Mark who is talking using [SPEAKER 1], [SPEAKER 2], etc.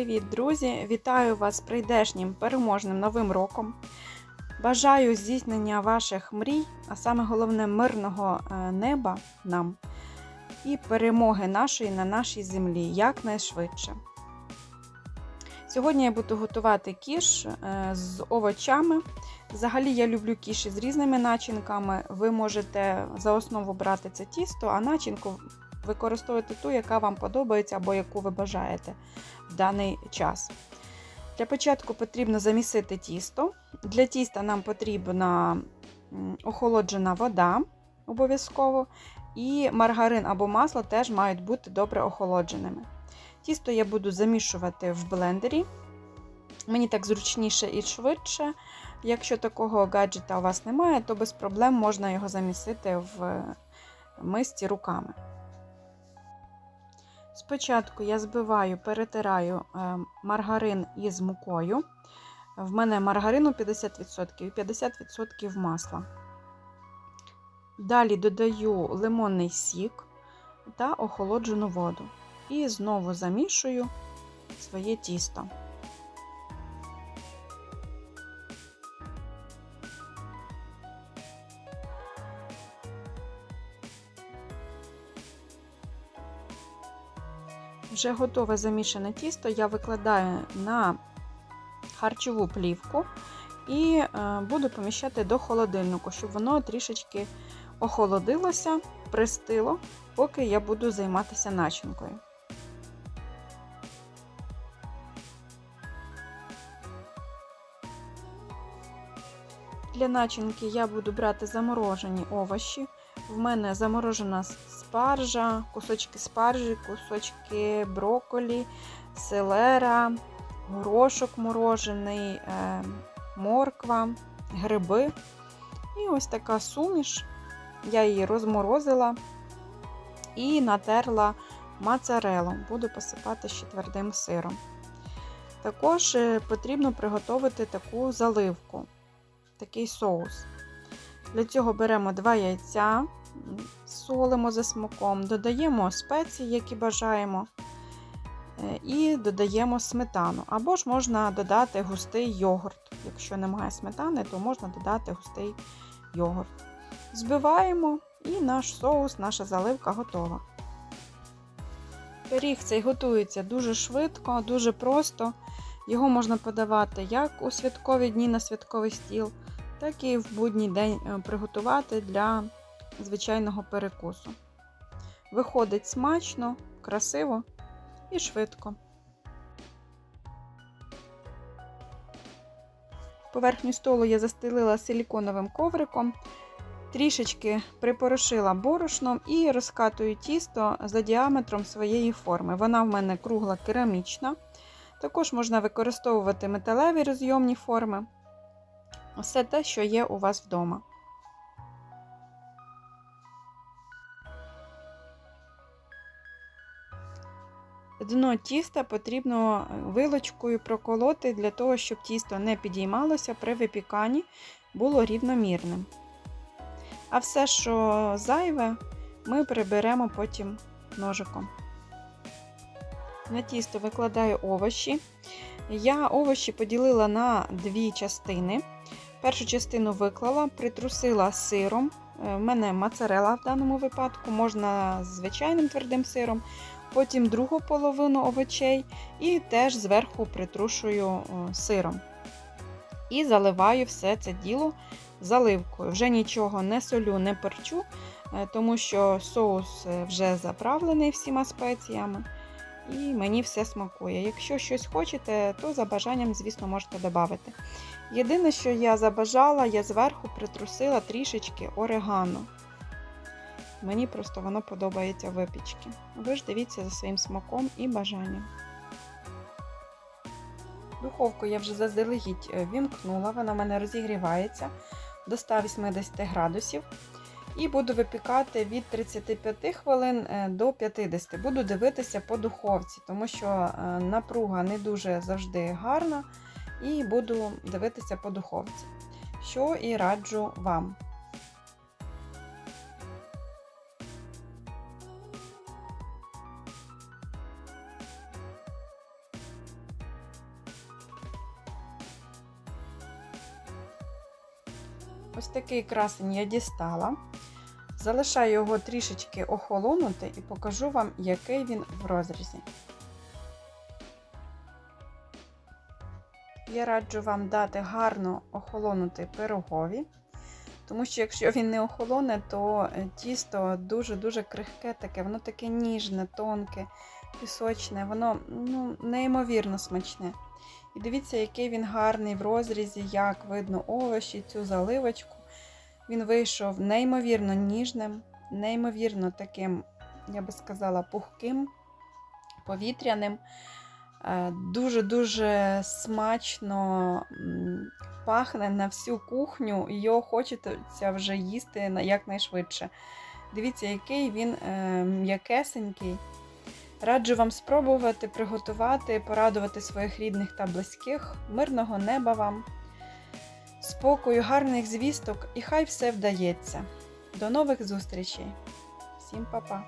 [SPEAKER 1] привіт, друзі! Вітаю вас з прийдешнім переможним новим роком. Бажаю здійснення ваших мрій, а саме головне мирного е, неба нам і перемоги нашої на нашій землі якнайшвидше. Сьогодні я буду готувати кіш е, з овочами. Взагалі я люблю кіші з різними начинками. Ви можете за основу брати це тісто, а начинку використовувати ту, яка вам подобається або яку ви бажаєте в даний час. Для початку потрібно замісити тісто. Для тіста нам потрібна охолоджена вода обов'язково, і маргарин або масло теж мають бути добре охолодженими. Тісто я буду замішувати в блендері. Мені так зручніше і швидше. Якщо такого гаджета у вас немає, то без проблем можна його замісити в мисці руками. Спочатку я збиваю, перетираю е, маргарин із мукою. В мене маргарину 50% і 50% масла. Далі додаю лимонний сік та охолоджену воду. І знову замішую своє тісто. Вже готове замішане тісто я викладаю на харчову плівку і е, буду поміщати до холодильнику, щоб воно трішечки охолодилося, пристило, поки я буду займатися начинкою. Для начинки я буду брати заморожені овочі. В мене заморожена спаржа, кусочки спаржі, кусочки брокколі, селера, горошок морожений, е, морква, гриби. І ось така суміш. Я її розморозила і натерла моцарелом. Буду посипати ще твердим сиром. Також е, потрібно приготувати таку заливку, такий соус. Для цього беремо 2 яйця, солимо за смаком, додаємо спеції, які бажаємо, е, і додаємо сметану. Або ж можна додати густий йогурт. Якщо немає сметани, то можна додати густий йогурт. Збиваємо і наш соус, наша заливка готова. Пиріг цей готується дуже швидко, дуже просто. Його можна подавати як у святкові дні на святковий стіл, так і в будній день е, приготувати для звичайного перекусу. Виходить смачно, красиво і швидко. Поверхню столу я застелила силіконовим ковриком, трішечки припорошила борошном і розкатую тісто за діаметром своєї форми. Вона в мене кругла керамічна. Також можна використовувати металеві розйомні форми. Все те, що є у вас вдома. Дно тіста потрібно вилочкою проколоти для того, щоб тісто не підіймалося при випіканні, було рівномірним. А все, що зайве, ми приберемо потім ножиком. На тісто викладаю овочі. Я овочі поділила на дві частини. Першу частину виклала, притрусила сиром. У мене моцарела в даному випадку, можна з звичайним твердим сиром. Потім другу половину овочей і теж зверху притрушую сиром. І заливаю все це діло заливкою. Вже нічого не солю, не перчу, е, тому що соус е, вже заправлений всіма спеціями. І мені все смакує. Якщо щось хочете, то за бажанням, звісно, можете додати. Єдине, що я забажала, я зверху притрусила трішечки орегано. Мені просто воно подобається випічки. Ви ж дивіться за своїм смаком і бажанням. Духовку я вже заздалегідь е, вімкнула, вона в мене розігрівається до 180 градусів. І буду випікати від 35 хвилин е, до 50. Буду дивитися по духовці, тому що е, напруга не дуже завжди гарна. І буду дивитися по духовці, що і раджу вам. Ось такий красень я дістала. Залишаю його трішечки охолонути і покажу вам, який він в розрізі. Я раджу вам дати гарно охолонути пирогові, тому що якщо він не охолоне, то е, тісто дуже-дуже крихке таке, воно таке ніжне, тонке, пісочне, воно ну, неймовірно смачне. І дивіться, який він гарний в розрізі, як видно овочі, цю заливочку. Він вийшов неймовірно ніжним, неймовірно таким, я би сказала, пухким, повітряним. Е, Дуже-дуже смачно пахне на всю кухню, і його хочеться вже їсти якнайшвидше. Дивіться, який він е, м'якесенький. Раджу вам спробувати приготувати, порадувати своїх рідних та близьких. Мирного неба вам, спокою, гарних звісток і хай все вдається. До нових зустрічей. Всім па-па!